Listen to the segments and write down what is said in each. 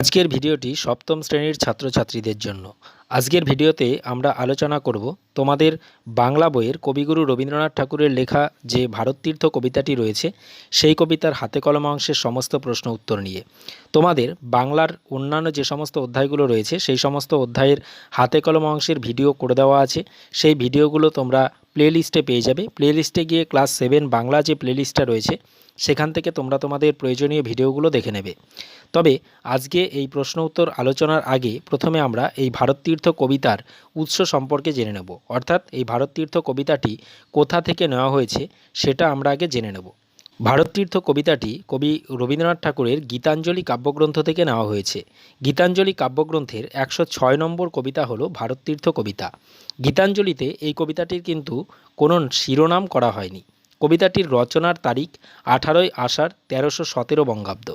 আজকের ভিডিওটি সপ্তম শ্রেণির ছাত্রছাত্রীদের জন্য। আজকের ভিডিওতে আমরা আলোচনা করব তোমাদের বাংলা বইয়ের কবিগুরু রবীন্দ্রনাথ ঠাকুরের লেখা যে ভারততীর্থ কবিতাটি রয়েছে, সেই কবিতার হাতে কলম অংশের সমস্ত প্রশ্ন উত্তর নিয়ে। তোমাদের বাংলার অন্যান্য যে সমস্ত অধ্যায়গুলো রয়েছে, সেই সমস্ত অধ্যায়ের হাতে কলম অংশের ভিডিও করে দেওয়া আছে। সেই ভিডিওগুলো তোমরা প্লেলিস্টে পেয়ে যাবে। প্লেলিস্টে গিয়ে ক্লাস সেভেন বাংলা যে প্লেলিস্টটা রয়েছে, সেখান থেকে তোমরা তোমাদের প্রয়োজনীয় ভিডিওগুলো দেখে নেবে। তবে আজকে এই প্রশ্ন উত্তর আলোচনার আগে প্রথমে আমরা এই ভারততীর্থ কবিতার উৎস সম্পর্কে জেনে নেব। অর্থাৎ এই ভারততীর্থ কবিতাটি কোথা থেকে নেওয়া হয়েছে সেটা আমরা আগে জেনে নেব। ভারততীর্থ কবিতাটি কবি রবীন্দ্রনাথ ঠাকুরের গীতাঞ্জলি কাব্যগ্রন্থ থেকে নেওয়া হয়েছে। গীতাঞ্জলি কাব্যগ্রন্থের একশো ছয় নম্বর কবিতা হলো ভারততীর্থ কবিতা। গীতাঞ্জলিতে এই কবিতাটির কিন্তু কোনো শিরোনাম করা হয়নি। কবিতাটির রচনার তারিখ আঠারোই আষাঢ় তেরোশো সতেরো বঙ্গাব্দ।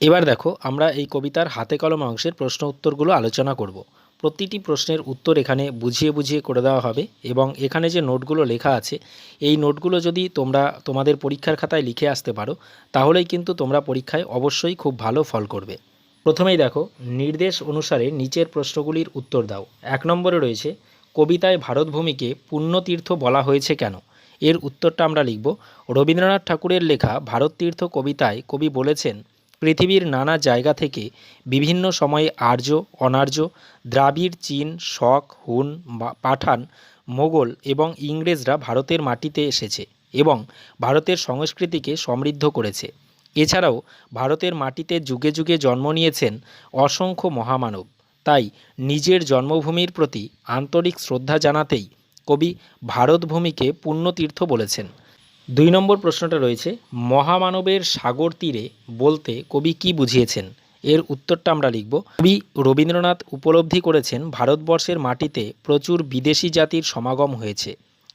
এবার দেখো, আমরা এই কবিতার হাতে কলম অংশের প্রশ্ন উত্তরগুলো আলোচনা করব। প্রতিটি প্রশ্নের উত্তর এখানে বুঝিয়ে বুঝিয়ে করে দেওয়া হবে এবং এখানে যে নোটগুলো লেখা আছে, এই নোটগুলো যদি তোমরা তোমাদের পরীক্ষার খাতায় লিখে আসতে পারো, তাহলেই কিন্তু তোমরা পরীক্ষায় অবশ্যই খুব ভালো ফল করবে। প্রথমেই দেখো, নির্দেশ অনুসারে নিচের প্রশ্নগুলির উত্তর দাও। এক নম্বরে রয়েছে, কবিতায় ভারতভূমিকে পুণ্যতীর্থ বলা হয়েছে কেন? এর উত্তরটা আমরা লিখব, রবীন্দ্রনাথ ঠাকুরের লেখা ভারততীর্থ কবিতায় কবি বলেছেন পৃথিবীর নানা জায়গা থেকে বিভিন্ন সময়ে আর্য, অনার্য, দ্রাবিড়, চীন, শক, হুন পাঠান, মোগল এবং ইংরেজরা ভারতের মাটিতে এসেছে এবং ভারতের সংস্কৃতিকে সমৃদ্ধ করেছে। এছাড়াও ভারতের মাটিতে যুগে যুগে জন্ম নিয়েছেন অসংখ্য মহামানব। তাই নিজের জন্মভূমির প্রতি আন্তরিক শ্রদ্ধা জানাতেই কবি ভারতভূমিকে পুণ্যতীর্থ বলেছেন। দুই নম্বর প্রশ্নটা রয়েছে, মহামানবের সাগর তীরে বলতে কবি কি বুঝিয়েছেন? এর উত্তরটা আমরা লিখব। কবি রবীন্দ্রনাথ উপলব্ধি করেছেন, ভারতবর্ষের মাটিতে প্রচুর বিদেশি জাতির সমাগম হয়েছে।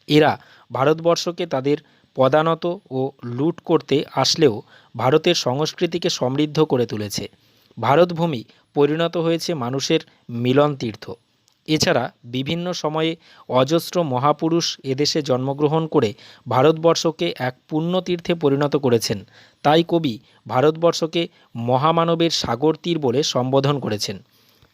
এরা ভারতবর্ষকে তাদের পদানত ও লুট করতে আসলেও ভারতের সংস্কৃতিকে সমৃদ্ধ করে তুলেছে। ভারতভূমি পরিণত হয়েছে মানুষের মিলন তীর্থ এছাড়া বিভিন্ন সময়ে অজস্র মহাপুরুষ এদেশে জন্মগ্রহণ করে ভারতবর্ষকে এক পুণ্যতীর্থে পরিণত করেছেন। তাই কবি ভারতবর্ষকে মহামানবের সাগর তীর বলে সম্বোধন করেছেন।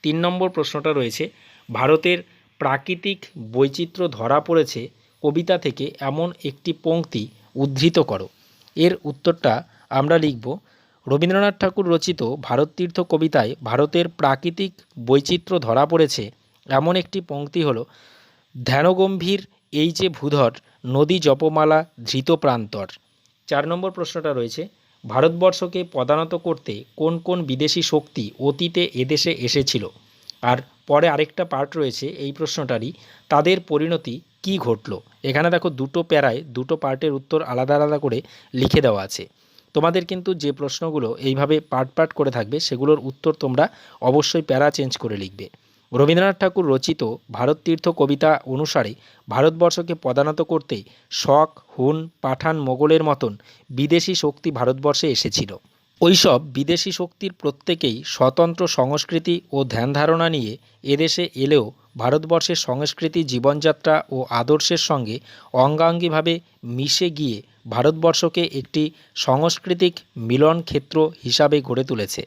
তিন নম্বর প্রশ্নটা রয়েছে, ভারতের প্রাকৃতিক বৈচিত্র্য ধরা পড়েছে কবিতা থেকে এমন একটি পংক্তি উদ্ধৃত করো। এর উত্তরটা আমরা লিখব, রবীন্দ্রনাথ ঠাকুর রচিত ভারততীর্থ কবিতায় ভারতের প্রাকৃতিক বৈচিত্র্য ধরা পড়েছে এমন একটি পংক্তি হল, ধ্যানগম্ভীর এই যে ভূধর, নদী জপমালা ধৃত প্রান্তর। চার নম্বর প্রশ্নটা রয়েছে, ভারতবর্ষকে পদানত করতে কোন কোন বিদেশি শক্তি অতীতে এদেশে এসেছিল? আর পরে আরেকটা পার্ট রয়েছে এই প্রশ্নটারই, তাদের পরিণতি কি ঘটলো? এখানে দেখো দুটো প্যারায়, দুটো পার্টের উত্তর আলাদা আলাদা করে লিখে দেওয়া আছে। তোমাদের কিন্তু যে প্রশ্নগুলো এইভাবে পার্ট পার্ট করে থাকবে, সেগুলোর উত্তর তোমরা অবশ্যই প্যারা চেঞ্জ করে লিখবে। রবীন্দ্রনাথ ঠাকুর রচিত ভারততীর্থ কবিতা অনুসারে ভারতবর্ষকে পদানত করতে শক, হুন, পাঠান, মোগলের মতন বিদেশি শক্তি ভারতবর্ষে এসেছিল। ওইসব বিদেশি শক্তির প্রত্যেকেই স্বতন্ত্র সংস্কৃতি ও ধ্যান ধারণা নিয়ে এদেশে এলেও ভারতবর্ষের সংস্কৃতি, জীবনযাত্রা ও আদর্শের সঙ্গে অঙ্গাঙ্গিভাবে মিশে গিয়ে ভারতবর্ষকে একটি সাংস্কৃতিক মিলন ক্ষেত্র হিসাবে গড়ে তুলেছে।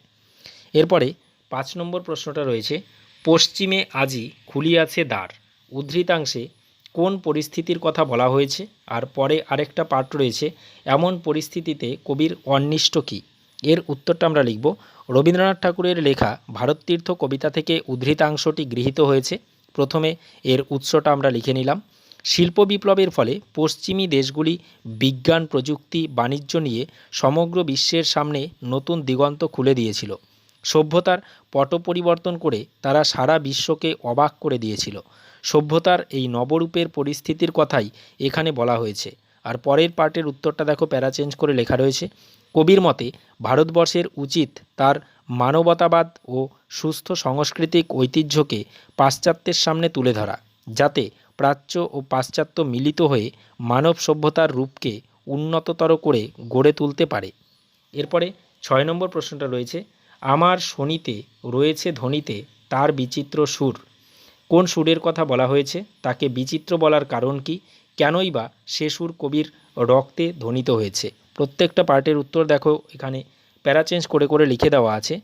এরপরে পাঁচ নম্বর প্রশ্নটা রয়েছে পশ্চিমে আজি খুলিয়াছে দ্বার। উদ্ধৃতাংশে কোন পরিস্থিতির কথা বলা হয়েছে? আর পরে আরেকটা পার্ট রয়েছে, এমন পরিস্থিতিতে কবির অন্বিষ্ট কী? এর উত্তরটা আমরা লিখব। রবীন্দ্রনাথ ঠাকুরের লেখা ভারততীর্থ কবিতা থেকে উদ্ধৃতাংশটি গৃহীত হয়েছে। প্রথমে এর উৎসটা আমরা লিখে নিলাম। শিল্প বিপ্লবের ফলে পশ্চিমী দেশগুলি বিজ্ঞান, প্রযুক্তি, বাণিজ্য নিয়ে সমগ্র বিশ্বের সামনে নতুন দিগন্ত খুলে দিয়েছিল। সভ্যতার পট পরিবর্তন করে তারা সারা বিশ্বকে অবাক করে দিয়েছিল। সভ্যতার এই নবরূপের পরিস্থিতির কথাই এখানে বলা হয়েছে। আর পরের পার্টের উত্তরটা দেখো, প্যারা চেঞ্জ করে লেখা রয়েছে। কবির মতে, ভারতবর্ষের উচিত তার মানবতাবাদ ও সুস্থ সাংস্কৃতিক ঐতিহ্যকে পাশ্চাত্যের সামনে তুলে ধরা, যাতে প্রাচ্য ও পাশ্চাত্য মিলিত হয়ে মানব সভ্যতার রূপকে উন্নততর করে গড়ে তুলতে পারে। এরপরে ছয় নম্বর প্রশ্নটা রয়েছে আমার শনিতে রয়েছে ধ্বনিতে তার বিচিত্র সুর। কোন সুরের কথা বলা হয়েছে, তাকে বিচিত্র বলার কারণ কি? কেনই বা সে সুর কবির রক্তে ধ্বনিত হয়েছে? প্রত্যেকটা পার্টের উত্তর দেখো, এখানে প্যারা চেঞ্জ করে করে লিখে দেওয়া আছে।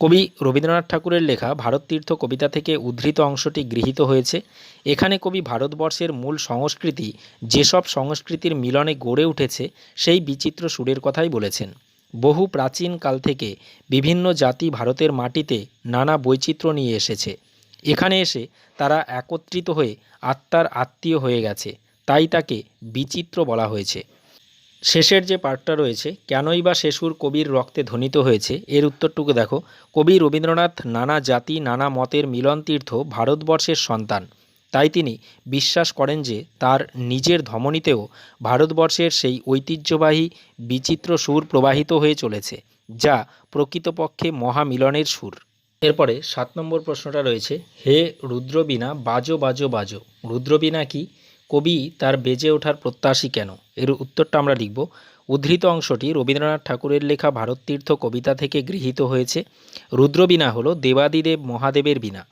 কবি রবীন্দ্রনাথ ঠাকুরের লেখা ভারত তীর্থ কবিতা থেকে উদ্ধৃত অংশটি গৃহীত হয়েছে। এখানে কবি ভারতবর্ষের মূল সংস্কৃতি, যেসব সংস্কৃতির মিলনে গড়ে উঠেছে, সেই বিচিত্র সুরের কথাই বলেছেন। বহু প্রাচীন কাল থেকে বিভিন্ন জাতি ভারতের মাটিতে নানা বৈচিত্র্য নিয়ে এসেছে। এখানে এসে তারা একত্রিত হয়ে আত্মার আত্মীয় হয়ে গেছে, তাই তাকে বিচিত্র বলা হয়েছে। শেষের যে পার্টটা রয়েছে, কেনই বা শেষুর কবির রক্তে ধ্বনিত হয়েছে, এর উত্তরটুকু দেখো। কবি রবীন্দ্রনাথ নানা জাতি, নানা মতের মিলন তীর্থ ভারতবর্ষের সন্তান। তাই তিনি বিশ্বাস করেন যে তার নিজের ধমনীতেও ভারতবর্ষের সেই ঐতিহ্যবাহী, বিচিত্র সুর প্রবাহিত হয়ে চলেছে, যা প্রকৃতপক্ষে মহামিলনের সুর। এরপরে সাত নম্বর প্রশ্নটা রয়েছে, হে রুদ্রবীণা, বাজো বাজো বাজো। রুদ্রবীণা কি? কবি তার বেজে ওঠার প্রত্যাশী কেন? এর উত্তরটা আমরা লিখব, উদ্ধৃত অংশটি রবীন্দ্রনাথ ঠাকুরের লেখা ভারততীর্থ কবিতা থেকে গৃহীত হয়েছে। রুদ্রবীণা হলো দেবাদিদেব মহাদেবের বীণা।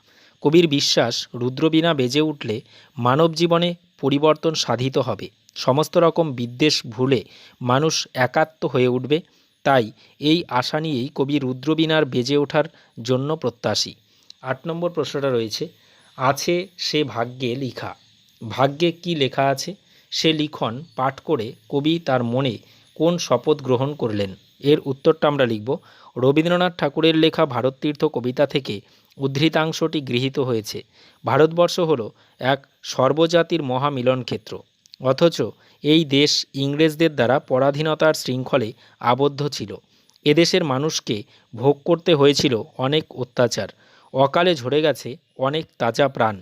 কবির বিশ্বাস রুদ্রবীণা বেজে উঠলে মানব জীবনে পরিবর্তন সাধিত হবে। সমস্ত রকম বিদ্বেষ ভুলে মানুষ একাত্ম হয়ে উঠবে। তাই এই আশা নিয়েই কবি রুদ্রবীণার বেজে ওঠার জন্য প্রত্যাশী। আট নম্বর প্রশ্নটা রয়েছে, আছে সে ভাগ্যে লিখা। ভাগ্যে কি লেখা আছে? সে লিখন পাঠ করে কবি তার মনে কোন শপথ গ্রহণ করলেন? এর উত্তরটা আমরা লিখব। রবীন্দ্রনাথ ঠাকুরের লেখা ভারততীর্থ কবিতা থেকে উদ্ধৃতাংশটি গৃহীত হয়েছে। ভারতবর্ষ হল এক সর্বজাতির মহামিলন ক্ষেত্র। অথচ এই দেশ ইংরেজদের দ্বারা পরাধীনতার শৃঙ্খলে আবদ্ধ ছিল। এদেশের মানুষকে ভোগ করতে হয়েছিল অনেক অত্যাচার। অকালে ঝরে গেছে অনেক তাজা প্রাণ।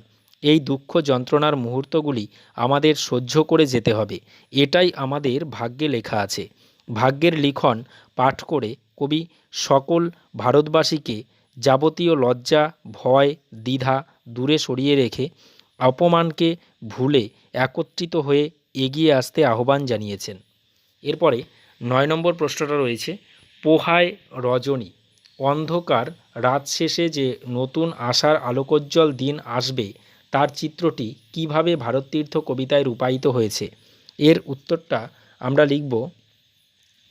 এই দুঃখ যন্ত্রণার মুহূর্তগুলি আমাদের সহ্য করে যেতে হবে। এটাই আমাদের ভাগ্যে লেখা আছে। ভাগ্যের লিখন পাঠ করে কবি সকল ভারতবাসীকে যাবতীয় লজ্জা, ভয়, দ্বিধা দূরে সরিয়ে রেখে অপমানকে ভুলে একত্রিত হয়ে এগিয়ে আসতে আহ্বান জানিয়েছেন। এরপরে নয় নম্বর প্রশ্নটা রয়েছে, পোহায় রজনী, অন্ধকার রাত শেষে যে নতুন আশার আলোকোজ্জ্বল দিন আসবে, তার চিত্রটি কীভাবে ভারততীর্থ কবিতায় রূপায়িত হয়েছে? এর উত্তরটা আমরা লিখব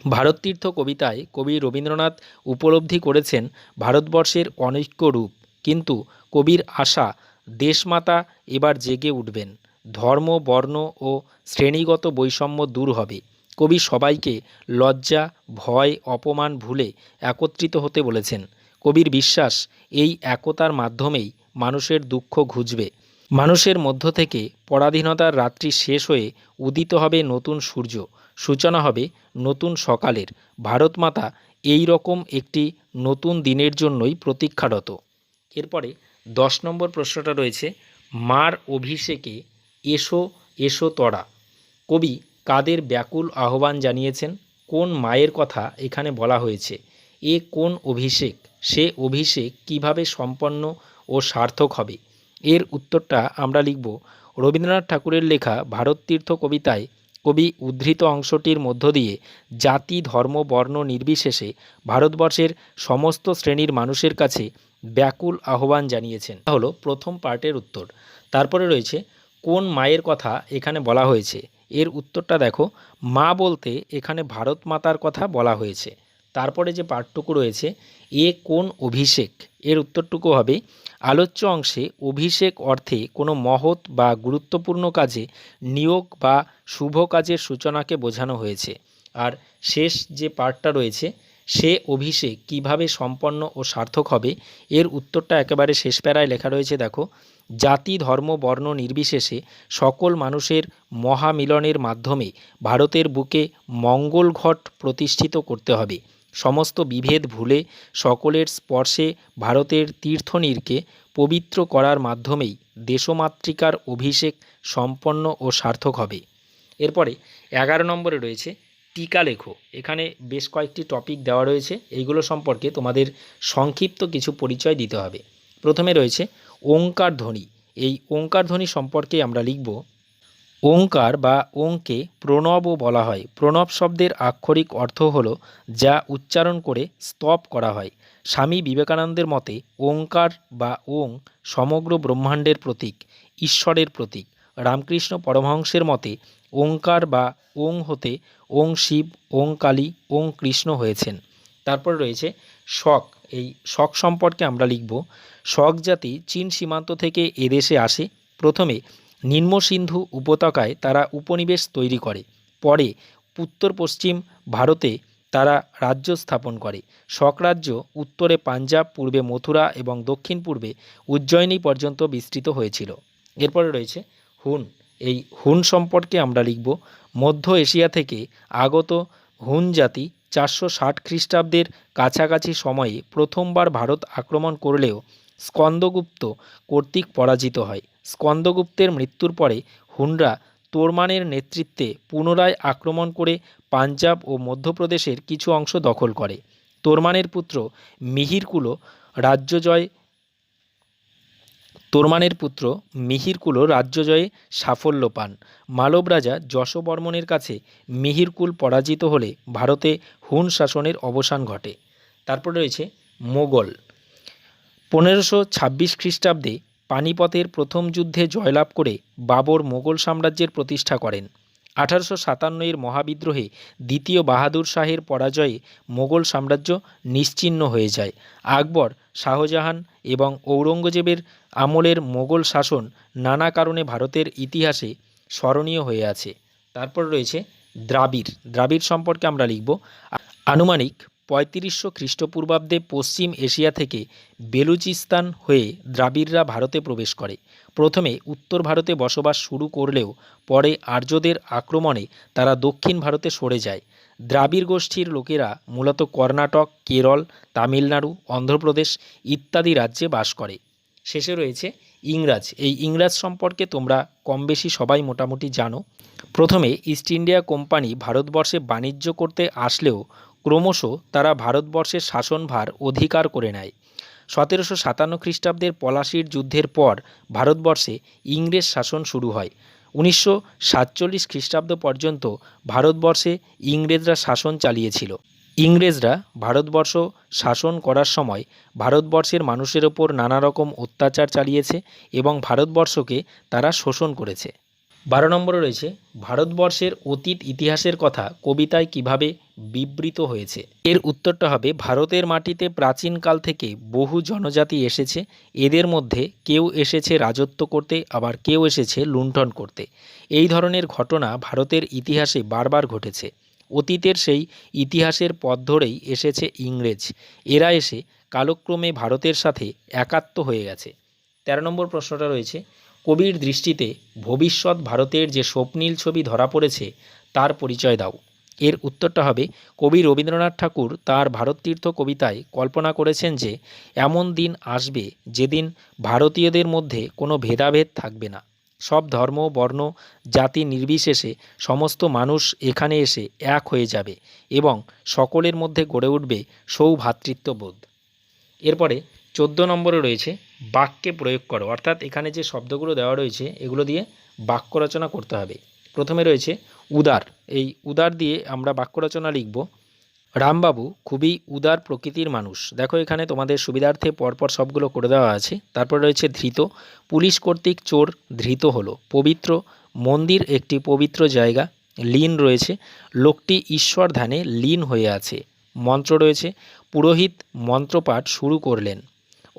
ভারততীর্থ কবিতায় কবি রবীন্দ্রনাথ উপলব্ধি করেছেন ভারতবর্ষের অনৈক্য রূপ। কিন্তু কবির আশা, দেশমাতা এবার জেগে উঠবেন। ধর্ম, বর্ণ ও শ্রেণীগত বৈষম্য দূর হবে। কবি সবাইকে লজ্জা, ভয়, অপমান ভুলে একত্রিত হতে বলেছেন। কবির বিশ্বাস, এই একতার মাধ্যমেই মানুষের দুঃখ ঘুচবে। মানুষের মধ্য থেকে পরাধীনতার রাত্রি শেষ হয়ে উদিত হবে নতুন সূর্য। সূচনা হবে নতুন সকালের। ভারতমাতা এই রকম একটি নতুন দিনের জন্যই প্রতীক্ষারত। এরপরে দশ নম্বর প্রশ্নটা রয়েছে, মার অভিষেকে এসো এসো তরা। কবি কাদের ব্যাকুল আহ্বান জানিয়েছেন, কোন মায়ের কথা এখানে বলা হয়েছে? এ কোন অভিষেক? সে অভিষেক কীভাবে সম্পন্ন ও সার্থক হবে? এর উত্তরটা আমরা লিখব রবীন্দ্রনাথ ঠাকুরের লেখা ভারততীর্থ কবিতায় কবি উদ্ধৃত অংশটির মধ্য দিয়ে জাতি, ধর্ম, বর্ণ নির্বিশেষে ভারতবর্ষের সমস্ত শ্রেণির মানুষের কাছে ব্যাকুল আহ্বান জানিয়েছেন। হলো প্রথম পার্টের উত্তর। তারপরে রয়েছে, কোন মায়ের কথা এখানে বলা হয়েছে? এর উত্তরটা দেখো, মা বলতে এখানে ভারত মাতার কথা বলা হয়েছে। তারপরে যে পাঠটুকু রয়েছে, এ কোন অভিষেক? এর উত্তরটুকু হবে আলোচ্য অংশে অভিষেক অর্থে কোনো মহৎ বা গুরুত্বপূর্ণ কাজে নিয়োগ বা শুভ কাজের সূচনাকে বোঝানো হয়েছে। আর শেষ যে পার্টটা রয়েছে, সে অভিষেক কীভাবে সম্পন্ন ও সার্থক হবে, এর উত্তরটা একেবারে শেষ প্যারায় লেখা রয়েছে, দেখো। জাতি, ধর্ম, বর্ণ নির্বিশেষে সকল মানুষের মহামিলনের মাধ্যমে ভারতের বুকে মঙ্গল ঘট প্রতিষ্ঠিত করতে হবে। সমস্ত বিভেদ ভুলে সকলের স্পর্শে ভারতের তীর্থনীরকে পবিত্র করার মাধ্যমেই দেশমাতৃকার অভিষেক সম্পন্ন ও সার্থক হবে। এরপরে এগারো নম্বরে রয়েছে টিকা লেখো। এখানে বেশ কয়েকটি টপিক দেওয়া রয়েছে। এইগুলো সম্পর্কে তোমাদের সংক্ষিপ্ত কিছু পরিচয় দিতে হবে। প্রথমে রয়েছে ওঙ্কার ধ্বনি এই ওঙ্কার ধ্বনি সম্পর্কে আমরা লিখব ওঙ্কার বা ওঙ্কে প্রণবও বলা হয়। প্রণব শব্দের আক্ষরিক অর্থ হল যা উচ্চারণ করে স্তব করা হয়। স্বামী বিবেকানন্দের মতে ওঙ্কার বা ওং সমগ্র ব্রহ্মাণ্ডের প্রতীক, ঈশ্বরের প্রতীক। রামকৃষ্ণ পরমহংসের মতে ওঙ্কার বা ওং হতে ওং শিব, ওং কালী, ওং কৃষ্ণ হয়েছেন। তারপর রয়েছে শক। এই শক সম্পর্কে আমরা লিখব, শক জাতি চীন সীমান্ত থেকে এদেশে আসে। প্রথমে নিম্ন সিন্ধু উপত্যকায় তারা উপনিবেশ তৈরি করে। পরে উত্তর পশ্চিম ভারতে তারা রাজ্য স্থাপন করে। শক রাজ্য উত্তরে পাঞ্জাব, পূর্বে মথুরা এবং দক্ষিণ পূর্বে উজ্জয়িনী পর্যন্ত বিস্তৃত হয়েছিল। এরপরে রয়েছে হুন। এই হুন সম্পর্কে আমরা লিখব, মধ্য এশিয়া থেকে আগত হুন জাতি চারশো ষাট খ্রিস্টাব্দের কাছাকাছি সময়ে প্রথমবার ভারত আক্রমণ করলেও স্কন্দগুপ্ত কর্তৃক পরাজিত হয়। স্কন্দগুপ্তের মৃত্যুর পরে হুনরা তোরমানের নেতৃত্বে পুনরায় আক্রমণ করে পাঞ্জাব ও মধ্যপ্রদেশের কিছু অংশ দখল করে। তোরমানের পুত্র মিহিরকুলো রাজ্য জয় তোরমানের পুত্র মিহিরকুলো রাজ্য জয়ে সাফল্য পান। মালব রাজা যশবর্মনের কাছে মিহিরকুল পরাজিত হলে ভারতে হুন শাসনের অবসান ঘটে। তারপর রয়েছে মোগল। পনেরোশো ছাব্বিশ খ্রিস্টাব্দে পানিপথের প্রথম যুদ্ধে জয়লাভ করে বাবর মোগল সাম্রাজ্যের প্রতিষ্ঠা করেন। আঠারোশো সাতান্নয়ের মহাবিদ্রোহে দ্বিতীয় বাহাদুর শাহের পরাজয়ে মোগল সাম্রাজ্য নিশ্চিহ্ন হয়ে যায়। আকবর, শাহজাহান এবং ঔরঙ্গজেবের আমলের মোগল শাসন নানা কারণে ভারতের ইতিহাসে স্মরণীয় হয়ে আছে। তারপর রয়েছে দ্রাবিড়। দ্রাবিড় সম্পর্কে আমরা লিখব। আনুমানিক পঁয়ত্রিশশো খ্রিস্টপূর্বাব্দে পশ্চিম এশিয়া থেকে বেলুচিস্তান হয়ে দ্রাবিড়রা ভারতে প্রবেশ করে। প্রথমে উত্তর ভারতে বসবাস শুরু করলেও পরে আর্যদের আক্রমণে তারা দক্ষিণ ভারতে সরে যায়। দ্রাবিড় গোষ্ঠীর লোকেরা মূলত কর্ণাটক, কেরল, তামিলনাড়ু, অন্ধ্রপ্রদেশ ইত্যাদি রাজ্যে বাস করে। শেষে রয়েছে ইংরাজ। এই ইংরাজ সম্পর্কে তোমরা কম বেশি সবাই মোটামুটি জানো। প্রথমে ইস্ট ইন্ডিয়া কোম্পানি ভারতবর্ষে বাণিজ্য করতে আসলেও ক্রমশ তারা ভারতবর্ষের শাসনভার অধিকার করে নেয়। সতেরোশো সাতান্ন খ্রিস্টাব্দের পলাশির যুদ্ধের পর ভারতবর্ষে ইংরেজ শাসন শুরু হয়। উনিশশো সাতচল্লিশ খ্রিস্টাব্দ পর্যন্ত ভারতবর্ষে ইংরেজরা শাসন চালিয়েছিল। ইংরেজরা ভারতবর্ষ শাসন করার সময় ভারতবর্ষের মানুষের ওপর নানা রকম অত্যাচার চালিয়েছে এবং ভারতবর্ষকে তারা শোষণ করেছে। বারো নম্বরে রয়েছে, ভারতবর্ষের অতীত ইতিহাসের কথা কবিতায় কীভাবে বিবৃত হয়েছে? এর উত্তরটা হবে, ভারতের মাটিতে প্রাচীনকাল থেকে বহু জনজাতি এসেছে। এদের মধ্যে কেউ এসেছে রাজত্ব করতে, আবার কেউ এসেছে লুণ্ঠন করতে। এই ধরনের ঘটনা ভারতের ইতিহাসে বারবার ঘটেছে। অতীতের সেই ইতিহাসের পথ ধরেই এসেছে ইংরেজ। এরা এসে কালক্রমে ভারতের সাথে একাত্ম হয়ে গেছে। তেরো নম্বর প্রশ্নটা রয়েছে কবির দৃষ্টিতে ভবিষ্যৎ ভারতের যে স্বপ্নীল ছবি ধরা পড়েছে, তার পরিচয় দাও। এর উত্তরটা হবে, কবি রবীন্দ্রনাথ ঠাকুর তার ভারততীর্থ কবিতায় কল্পনা করেছেন যে, এমন দিন আসবে যেদিন ভারতীয়দের মধ্যে কোনো ভেদাভেদ থাকবে না। সব ধর্ম, বর্ণ, জাতি নির্বিশেষে সমস্ত মানুষ এখানে এসে এক হয়ে যাবে এবং সকলের মধ্যে গড়ে উঠবে সৌভ্রাতৃত্ববোধ এরপরে চোদ্দ নম্বরে রয়েছে বাক্যে প্রয়োগ করো। অর্থাৎ এখানে যে শব্দগুলো দেওয়া রয়েছে, এগুলো দিয়ে বাক্য রচনা করতে হবে। প্রথমে রয়েছে উদার। এই উদার দিয়ে আমরা বাক্য রচনা লিখব, রামবাবু, খুবই উদার প্রকৃতির মানুষ। দেখো এখানে তোমাদের সুবিধার্থে পরপর সবগুলো করে দেওয়া আছে। তারপর রয়েছে ধৃত। পুলিশ কর্তৃক চোর ধৃত হলো। পবিত্র মন্দির একটি পবিত্র জায়গা। লীন রয়েছে। লোকটি ঈশ্বর ধ্যানে লীন হয়ে আছে। মন্ত্র রয়েছে, পুরোহিত মন্ত্রপাঠ শুরু করলেন।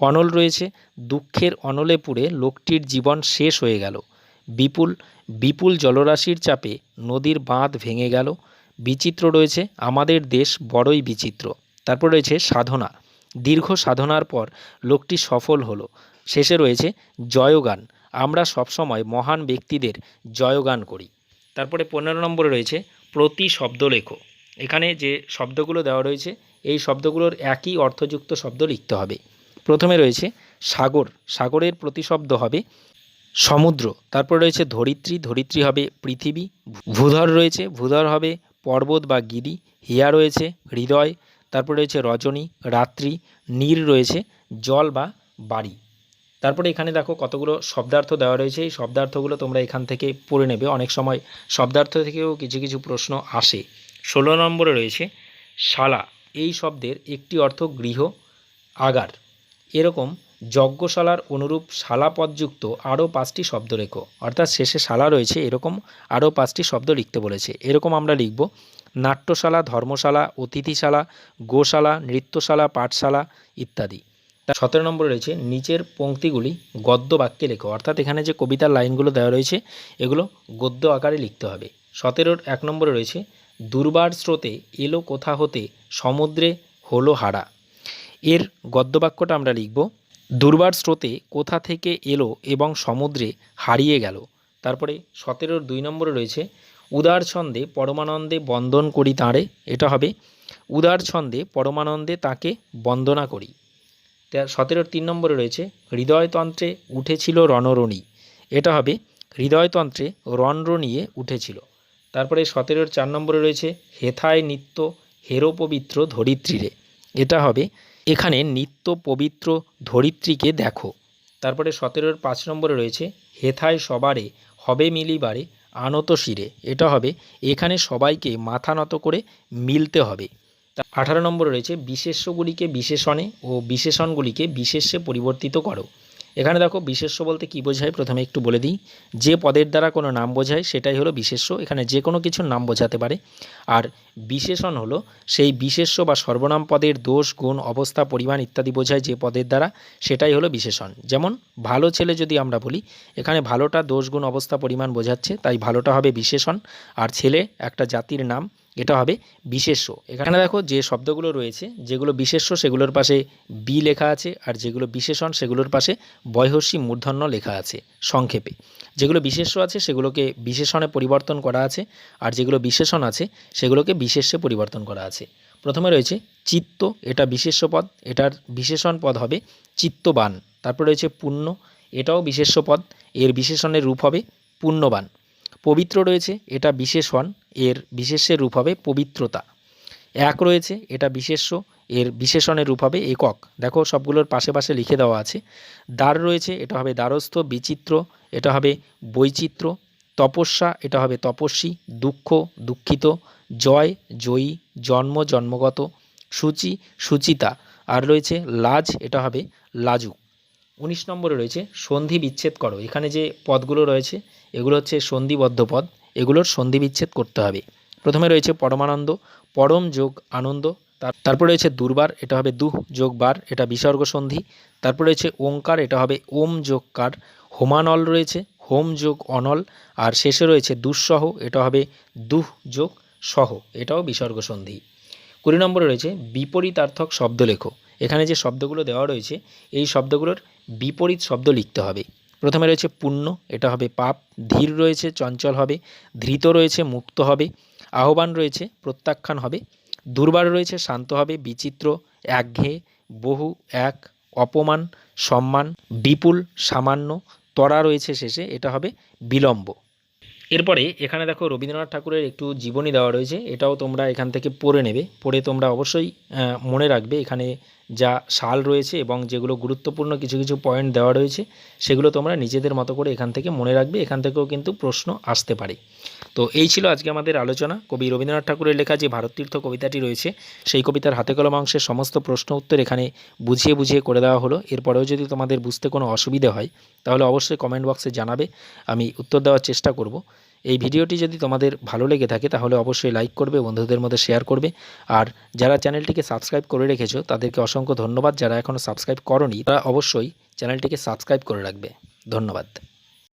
অনল রয়েছে, দুঃখের অনলে পুড়ে লোকটির জীবন শেষ হয়ে গেল। বিপুল বিপুল জলরাশির চাপে নদীর বাঁধ ভেঙে গেল। বিচিত্র রয়েছে আমাদের দেশ বড়ই বিচিত্র। তারপর রয়েছে সাধনা। দীর্ঘ সাধনার পর লোকটি সফল হলো। শেষে রয়েছে জয়গান। আমরা সবসময় মহান ব্যক্তিদের জয়গান করি। তারপরে পনেরো নম্বরে রয়েছে প্রতি শব্দ লেখো এখানে যে শব্দগুলো দেওয়া রয়েছে, এই শব্দগুলোর একই অর্থযুক্ত শব্দ লিখতে হবে। প্রথমে রয়েছে সাগর। সাগরের প্রতিশব্দ হবে সমুদ্র। তারপর রয়েছে ধরিত্রী। ধরিত্রী হবে পৃথিবী। ভূধর রয়েছে। ভূধর হবে পর্বত বা গিরি। হিয়া রয়েছে হৃদয়। তারপর রয়েছে রজনী। রাত্রি। নীর রয়েছে জল বা বাড়ি। তারপরে এখানে দেখো কতগুলো শব্দার্থ দেওয়া রয়েছে। এই শব্দার্থগুলো তোমরা এখান থেকে পড়ে নেবে। অনেক সময় শব্দার্থ থেকেও কিছু কিছু প্রশ্ন আসে। ষোলো নম্বরে রয়েছে শালা। এই শব্দের একটি অর্থ গৃহ, আগার। এরকম যজ্ঞশালার অনুরূপ শালা পদযুক্ত আরও পাঁচটি শব্দ লেখো। অর্থাৎ শেষে শালা রয়েছে, এরকম আরও পাঁচটি শব্দ লিখতে বলেছে। এরকম আমরা লিখব, নাট্যশালা, ধর্মশালা, অতিথিশালা, গোশালা, নৃত্যশালা, পাঠশালা ইত্যাদি। তার সতেরো নম্বরে রয়েছে, নিচের পংক্তিগুলি গদ্য বাক্যে লেখো। অর্থাৎ এখানে যে কবিতার লাইনগুলো দেওয়া রয়েছে, এগুলো গদ্য আকারে লিখতে হবে। সতেরোর এক নম্বরে রয়েছে, দুর্বার স্রোতে এলো কোথা হতে সমুদ্রে হলো হারা। এর গদ্যবাক্যটা আমরা লিখব, দুর্বার স্রোতে কোথা থেকে এলো এবং সমুদ্রে হারিয়ে গেল? তারপরে সতেরোর দুই নম্বরে রয়েছে, উদার ছন্দে পরমানন্দে বন্দন করি তাঁরে। এটা হবে, উদার ছন্দে পরমানন্দে তাকে বন্দনা করি। সতেরোর তিন নম্বরে রয়েছে, হৃদয়তন্ত্রে উঠেছিল রণরণী। এটা হবে, হৃদয়তন্ত্রে রণরণিয়ে উঠেছিল। তারপরে সতেরোর চার নম্বরে রয়েছে, হেথায় নিত্য হেরো পবিত্র ধরিত্রীরে। এটা হবে এখানে নিত্য পবিত্র ধরিত্রীকে দেখো। তারপরে সতেরোর পাঁচ নম্বরে রয়েছে, হেথায় সবারে, হবে মিলিবারে, আনত শিরে। এটা হবে, এখানে সবাইকে মাথা নত করে মিলতে হবে। তা আঠারো নম্বরে রয়েছে, বিশেষ্যগুলিকে বিশেষণে ও বিশেষণগুলিকে বিশেষ্যে পরিবর্তিত করো। এখানে দেখো বিশেষ্য বলতে কী বোঝায়? প্রথমে একটু বলে দিই। যে পদের দ্বারা কোনো নাম বোঝায়, সেটাই হলো বিশেষ্য। এখানে যে কোনো কিছুর নাম বোঝাতে পারে। আর বিশেষণ হলো সেই বিশেষ্য বা সর্বনাম পদের দোষ, গুণ, অবস্থা, পরিমাণ ইত্যাদি বোঝায় যে পদের দ্বারা। সেটাই হলো বিশেষণ। যেমন ভালো ছেলে যদি আমরা বলি, এখানে ভালোটা দোষ, গুণ, অবস্থা, পরিমাণ বোঝাচ্ছে, তাই ভালোটা হবে বিশেষণ। আর ছেলে একটা জাতির নাম এটা হবে বিশেষ্য। এখানে দেখো যে শব্দগুলো রয়েছে, যেগুলো বিশেষ্য সেগুলোর পাশে বি লেখা আছে, আর যেগুলো বিশেষণ সেগুলোর পাশে বয়হস্যি মূর্ধন্য লেখা আছে সংক্ষেপে। যেগুলো বিশেষ্য আছে সেগুলোকে বিশেষণে পরিবর্তন করা আছে, আর যেগুলো বিশেষণ আছে সেগুলোকে বিশেষ্যে পরিবর্তন করা আছে। প্রথমে রয়েছে চিত্ত, এটা বিশেষ্য পদ, এটার বিশেষণ পদ হবে চিত্তবান। তারপর রয়েছে পুণ্য, এটাও বিশেষ্য পদ, এর বিশেষণের রূপ হবে পুণ্যবান। পবিত্র রয়েছে, এটা বিশেষণ এর বিশেষের রূপ হবে পবিত্রতা। এক রয়েছে, এটা বিশেষ্য, এর বিশেষণের রূপ হবে একক। দেখো, সবগুলোর পাশে পাশে লিখে দেওয়া আছে। দ্বার রয়েছে, এটা হবে দ্বারস্থ, বিচিত্র, এটা হবে বৈচিত্র্য তপস্যা, এটা হবে তপস্বী, দুঃখ, দুঃখিত, জয়, জয়ী, জন্ম, জন্মগত, সূচি, সুচিতা। আর রয়েছে লাজ, এটা হবে লাজুক। উনিশ নম্বরে রয়েছে সন্ধি বিচ্ছেদ করো। এখানে যে পদগুলো রয়েছে, এগুলো হচ্ছে সন্ধিবদ্ধ পদ। এগুলোর সন্ধি বিচ্ছেদ করতে হবে। প্রথমে রয়েছে পরমানন্দ, পরম যোগ আনন্দ, তার তারপর রয়েছে দুর্বার, এটা হবে দুহ যোগ বার, এটা বিসর্গ সন্ধি। তারপর রয়েছে ওঙ্কার, এটা হবে ওম যোগ কার। হোমানল রয়েছে, হোম যোগ অনল। আর শেষে রয়েছে দুঃসহ, এটা হবে দুহ যোগ সহ, এটাও বিসর্গ সন্ধি। কুড়ি নম্বরে রয়েছে বিপরীতার্থক শব্দ লেখো। এখানে যে শব্দগুলো দেওয়া রয়েছে, এই শব্দগুলোর বিপরীত শব্দ লিখতে হবে। প্রথমে রয়েছে পুণ্য, এটা হবে পাপ, ধীর রয়েছে, চঞ্চল হবে, ধৃত রয়েছে, মুক্ত হবে, আহ্বান রয়েছে, প্রত্যাখ্যান হবে, দুর্বার রয়েছে, শান্ত হবে, বিচিত্র একঘেয়ে বহু, এক, অপমান, সম্মান, বিপুল, সামান্য, তরা রয়েছে শেষে, এটা হবে বিলম্ব। এরপরে এখানে দেখো রবীন্দ্রনাথ ঠাকুরের একটু জীবনী দেওয়া রয়েছে, এটাও তোমরা এখান থেকে পড়ে নেবে, পড়ে তোমরা অবশ্যই মনে রাখবে, এখানে যা সাল রয়েছে এবং যেগুলো গুরুত্বপূর্ণ কিছু কিছু পয়েন্ট দেওয়া রয়েছে, সেগুলো তোমরা নিজেদের মতো করে এখান থেকে মনে রাখবে, এখান থেকেও কিন্তু প্রশ্ন আসতে পারে। তো এই ছিল আজকে আমাদের আলোচনা। কবি রবীন্দ্রনাথ ঠাকুরের লেখা যে ভারতীর্থ কবিতাটি রয়েছে, সেই কবিতার হাতে কলম অংশের সমস্ত প্রশ্ন উত্তর এখানে বুঝিয়ে বুঝিয়ে করে দেওয়া হলো। এরপরেও যদি তোমাদের বুঝতে কোনো অসুবিধে হয়, তাহলে অবশ্যই কমেন্ট বক্সে জানাবে, আমি উত্তর দেওয়ার চেষ্টা করব। এই ভিডিওটি যদি তোমাদের ভালো লেগে থাকে, তাহলে অবশ্যই লাইক করবে, বন্ধুদের মধ্যে শেয়ার করবে। আর যারা চ্যানেলটিকে সাবস্ক্রাইব করে রেখেছো, তাদেরকে অসংখ্য ধন্যবাদ। যারা এখনও সাবস্ক্রাইব করনি, তারা অবশ্যই চ্যানেলটিকে সাবস্ক্রাইব করে রাখবে। ধন্যবাদ।